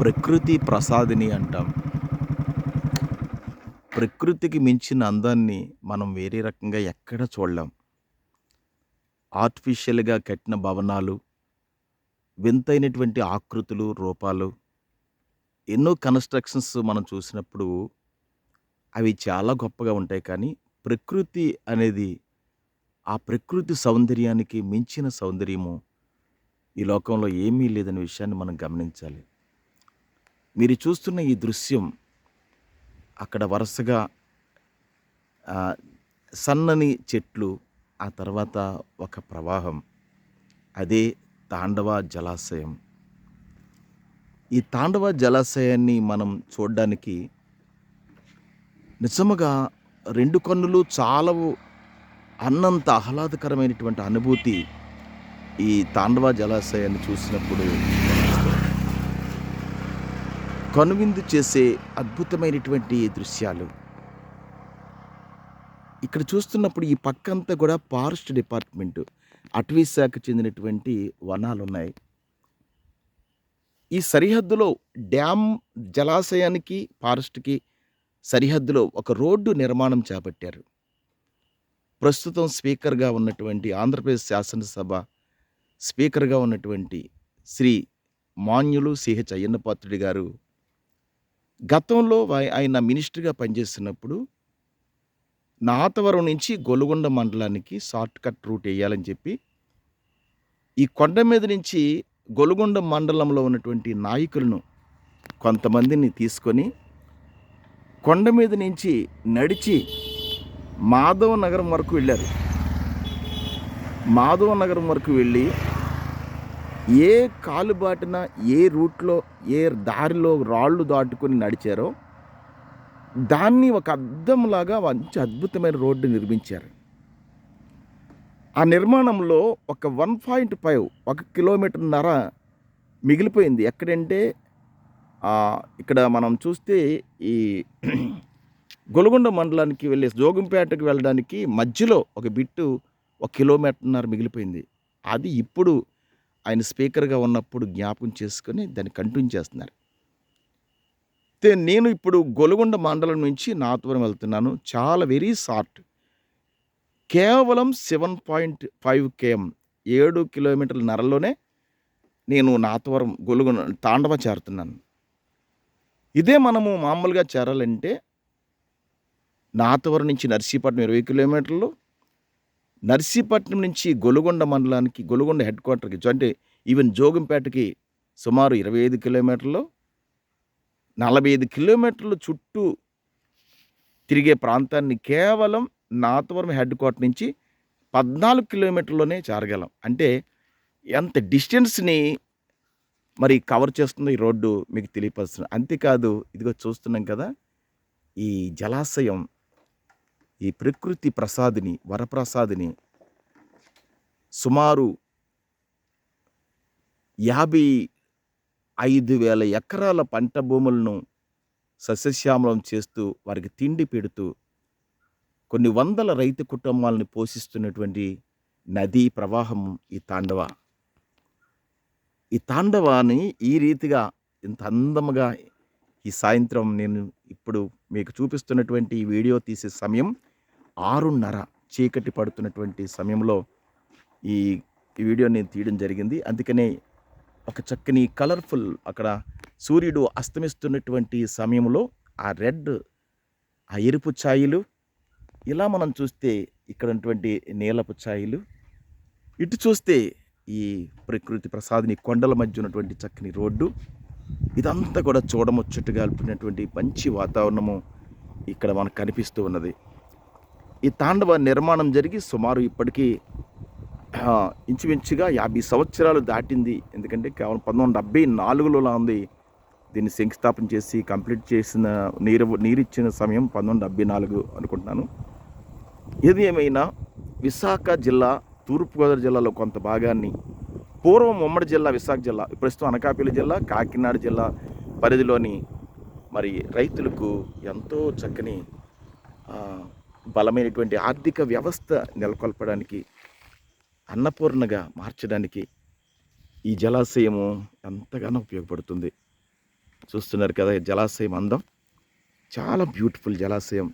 ప్రకృతి ప్రసాదిని అంటాం. ప్రకృతికి మించిన అందాన్ని మనం వేరే రకంగా ఎక్కడ చూడలేం. ఆర్టిఫిషియల్గా కట్టిన భవనాలు వింతైనటువంటి ఆకృతులు రూపాలు ఎన్నో కన్స్ట్రక్షన్స్ మనం చూసినప్పుడు అవి చాలా గొప్పగా ఉంటాయి. కానీ ప్రకృతి అనేది ఆ ప్రకృతి సౌందర్యానికి మించిన సౌందర్యము ఈ లోకంలో ఏమీ లేదనే విషయాన్ని మనం గమనించాలి. మీరు చూస్తున్న ఈ దృశ్యం అక్కడ వరుసగా సన్నని చెట్లు ఆ తర్వాత ఒక ప్రవాహం. అదే తాండవ జలాశయం. ఈ తాండవ జలాశయాన్ని మనం చూడడానికి నిజముగా రెండు కన్నులు చాలవు అన్నంత ఆహ్లాదకరమైనటువంటి అనుభూతి ఈ తాండవ జలాశయాన్ని చూసినప్పుడు కనువిందు చేసే అద్భుతమైనటువంటి దృశ్యాలు. ఇక్కడ చూస్తున్నప్పుడు ఈ పక్కంతా కూడా ఫారెస్ట్ డిపార్ట్మెంటు అటవీ శాఖకు చెందినటువంటి వనాలు ఉన్నాయి ఈ సరిహద్దులో డ్యామ్ జలాశయానికి ఫారెస్ట్కి సరిహద్దులో ఒక రోడ్డు నిర్మాణం చేపట్టారు. ప్రస్తుతం స్పీకర్గా ఉన్నటువంటి ఆంధ్రప్రదేశ్ శాసనసభ స్పీకర్గా ఉన్నటువంటి శ్రీ మాన్యులు సిహెచ్ అయ్యన్నపాత్రుడి గారు గతంలో ఆయన మినిస్టర్గా పనిచేస్తున్నప్పుడు నాతవరం నుంచి గొలుగొండ మండలానికి షార్ట్ కట్ రూట్ వేయాలని చెప్పి ఈ కొండ మీద నుంచి గొలుగొండ మండలంలో ఉన్నటువంటి నాయకులను కొంతమందిని తీసుకొని కొండ మీద నుంచి నడిచి మాధవ నగరం వరకు వెళ్ళారు. మాధవ నగరం వరకు వెళ్ళి ఏ కాలుబాటిన ఏ రూట్లో ఏ దారిలో రాళ్ళు దాటుకొని నడిచారో దాన్ని ఒక అద్దంలాగా మంచి అద్భుతమైన రోడ్డు నిర్మించారు. ఆ నిర్మాణంలో ఒక వన్ పాయింట్ ఫైవ్ ఒక కిలోమీటర్న్నర మిగిలిపోయింది. ఎక్కడంటే ఇక్కడ మనం చూస్తే ఈ గొలగొండ మండలానికి వెళ్ళే జోగంపేటకు వెళ్ళడానికి మధ్యలో ఒక బిట్టు ఒక కిలోమీటర్న్నర మిగిలిపోయింది. అది ఇప్పుడు ఆయన స్పీకర్గా ఉన్నప్పుడు జ్ఞాపకం చేసుకొని దాన్ని కంటిన్యూ చేస్తున్నారు. నేను ఇప్పుడు గొలగొండ మండలం నుంచి నాతవరం వెళ్తున్నాను. చాలా వెరీ షార్ట్. కేవలం సెవెన్ పాయింట్ ఫైవ్ కేఎం ఏడు కిలోమీటర్ల నరలోనే నేను నాతవరం గొలుగొండ తాండవ చేరుతున్నాను. ఇదే మనము మామూలుగా చేరాలంటే నాతవరం నుంచి నర్సీపట్నం ఇరవై కిలోమీటర్లు నర్సీపట్నం నుంచి గొలుగొండ మండలానికి గొలుగొండ హెడ్ క్వార్టర్కి అంటే ఈవెన్ జోగంపేటకి సుమారు ఇరవై ఐదు కిలోమీటర్లు నలభై ఐదు కిలోమీటర్లు చుట్టూ తిరిగే ప్రాంతాన్ని కేవలం నాతవరం హెడ్ క్వార్టర్ నుంచి పద్నాలుగు కిలోమీటర్లోనే చేరగలం అంటే ఎంత డిస్టెన్స్ని మరి కవర్ చేస్తుందో ఈ రోడ్డు మీకు తెలియపరుస్తుంది అంతేకాదు ఇదిగో చూస్తున్నాం కదా ఈ జలాశయం ఈ ప్రకృతి ప్రసాదిని వరప్రసాదిని సుమారు యాభై ఐదు వేల ఎకరాల పంట భూములను సస్యశ్యామలం చేస్తూ వారికి తిండి పెడుతూ కొన్ని వందల రైతు కుటుంబాలను పోషిస్తున్నటువంటి నదీ ప్రవాహం ఈ తాండవ. ఈ తాండవాన్ని ఈ రీతిగా ఇంత అందముగా ఈ సాయంత్రం నేను ఇప్పుడు మీకు చూపిస్తున్నటువంటి ఈ వీడియో తీసే సమయం ఆరున్నర చీకటి పడుతున్నటువంటి సమయంలో ఈ వీడియో నేను తీయడం జరిగింది. అందుకనే ఒక చక్కని కలర్ఫుల్ అక్కడ సూర్యుడు అస్తమిస్తున్నటువంటి సమయంలో ఆ రెడ్ ఆ ఎరుపు ఛాయలు ఇలా మనం చూస్తే ఇక్కడ ఉన్నటువంటి నీలపు ఛాయలు ఇటు చూస్తే ఈ ప్రకృతి ప్రసాదిని కొండల మధ్య ఉన్నటువంటి చక్కని రోడ్డు ఇదంతా కూడా చూడముచ్చట్టుగా అల్పినటువంటి మంచి వాతావరణము ఇక్కడ మనకు కనిపిస్తూ ఉన్నది. ఈ తాండవ నిర్మాణం జరిగి సుమారు ఇప్పటికీ ఇంచుమించుగా యాభై సంవత్సరాలు దాటింది. ఎందుకంటే కేవలం పంతొమ్మిది డెబ్బై నాలుగులోలా ఉంది. దీన్ని శంకుస్థాపన చేసి కంప్లీట్ చేసిన నీరు నీరిచ్చిన సమయం పంతొమ్మిది డెబ్బై నాలుగు అనుకుంటున్నాను. ఏది ఏమైనా విశాఖ జిల్లా తూర్పుగోదావరి జిల్లాలో కొంత భాగాన్ని పూర్వం ఉమ్మడి జిల్లా విశాఖ జిల్లా ప్రస్తుతం అనకాపల్లి జిల్లా కాకినాడ జిల్లా పరిధిలోని మరి రైతులకు ఎంతో చక్కని బలమైనటువంటి ఆర్థిక వ్యవస్థ నెలకొల్పడానికి అన్నపూర్ణగా మార్చడానికి ఈ జలాశయము ఎంతగానో ఉపయోగపడుతుంది. చూస్తున్నారు కదా ఈ జలాశయం అందం. చాలా బ్యూటిఫుల్ జలాశయం.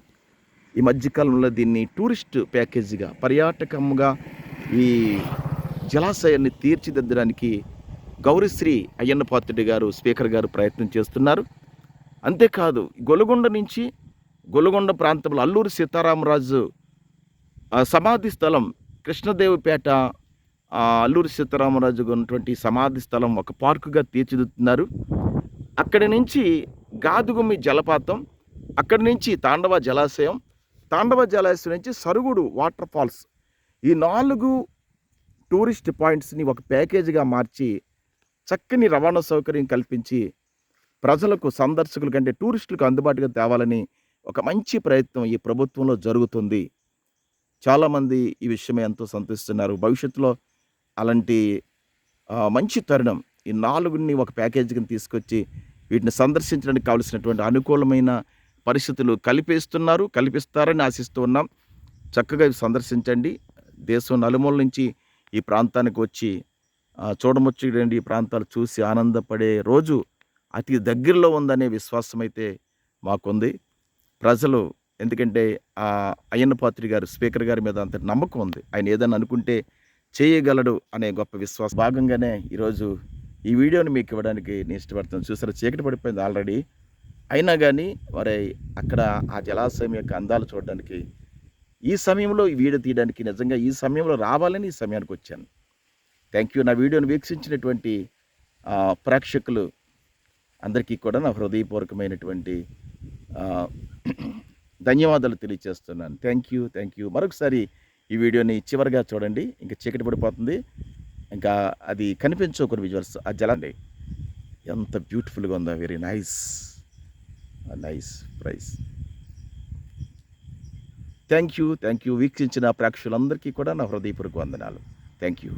ఈ మధ్యకాలంలో దీన్ని టూరిస్ట్ ప్యాకేజీగా పర్యాటకంగా ఈ జలాశయాన్ని తీర్చిదిద్దడానికి గౌరీశ్రీ అయ్యన్న పాత్రుడి గారు స్పీకర్ గారు ప్రయత్నం చేస్తున్నారు. అంతేకాదు గొలుగొండ నుంచి గొలుగొండ ప్రాంతంలో అల్లూరి సీతారామరాజు సమాధి స్థలం కృష్ణదేవిపేట అల్లూరి సీతారామరాజు ఉన్నటువంటి సమాధి స్థలం ఒక పార్కుగా తీర్చిదిద్దుతున్నారు. అక్కడి నుంచి గాదుగుమ్మి జలపాతం అక్కడి నుంచి తాండవ జలాశయం తాండవ జలాశయం నుంచి సరుగుడు వాటర్ ఫాల్స్. ఈ నాలుగు టూరిస్ట్ పాయింట్స్ని ఒక ప్యాకేజీగా మార్చి చక్కని రవాణా సౌకర్యం కల్పించి ప్రజలకు సందర్శకుల కంటే టూరిస్టులకు అందుబాటుగా తేవాలని ఒక మంచి ప్రయత్నం ఈ ప్రభుత్వంలో జరుగుతుంది. చాలామంది ఈ విషయమే ఎంతో సంతోషిస్తున్నారు. భవిష్యత్తులో అలాంటి మంచి తరుణం ఈ నాలుగుని ఒక ప్యాకేజీకి తీసుకొచ్చి వీటిని సందర్శించడానికి కావలసినటువంటి అనుకూలమైన పరిస్థితులు కల్పిస్తున్నారు కల్పిస్తారని ఆశిస్తూ ఉన్నాం. చక్కగా సందర్శించండి. దేశం నలుమూల నుంచి ఈ ప్రాంతానికి వచ్చి చూడముచ్చండి ఈ ప్రాంతాలు చూసి ఆనందపడే రోజు అతి దగ్గరలో ఉందనే విశ్వాసం అయితే మాకుంది. ప్రజలు ఎందుకంటే ఆ అయ్యన్న పాత్రి గారు స్పీకర్ గారి మీద అంత నమ్మకం ఉంది. ఆయన ఏదైనా అనుకుంటే చేయగలడు అనే గొప్ప విశ్వాసం. భాగంగానే ఈరోజు ఈ వీడియోని మీకు ఇవ్వడానికి నేను ఇష్టపడుతున్నాను చూసారా చీకటి పడిపోయింది ఆల్రెడీ. అయినా కానీ మరి అక్కడ ఆ జలాశయం యొక్క అందాలు చూడడానికి ఈ సమయంలో ఈ వీడియో తీయడానికి నిజంగా ఈ సమయంలో రావాలని ఈ సమయానికి వచ్చాను. థ్యాంక్ యూ నా వీడియోని వీక్షించినటువంటి ప్రేక్షకులు అందరికీ కూడా నా హృదయపూర్వకమైనటువంటి ధన్యవాదాలు తెలియజేస్తున్నాను. థ్యాంక్ యూ థ్యాంక్ యూ మరొకసారి ఈ వీడియోని చివరిగా చూడండి. ఇంకా చీకటి పడిపోతుంది. ఇంకా అది కనిపించు కొన్ని విజువల్స్ ఆ జలండి ఎంత బ్యూటిఫుల్గా ఉందో very nice nice price thank you thank you వీక్షించిన ప్రేక్షకులందరికీ కూడా నా హృదయపూర్వక వందనాలు. Thank you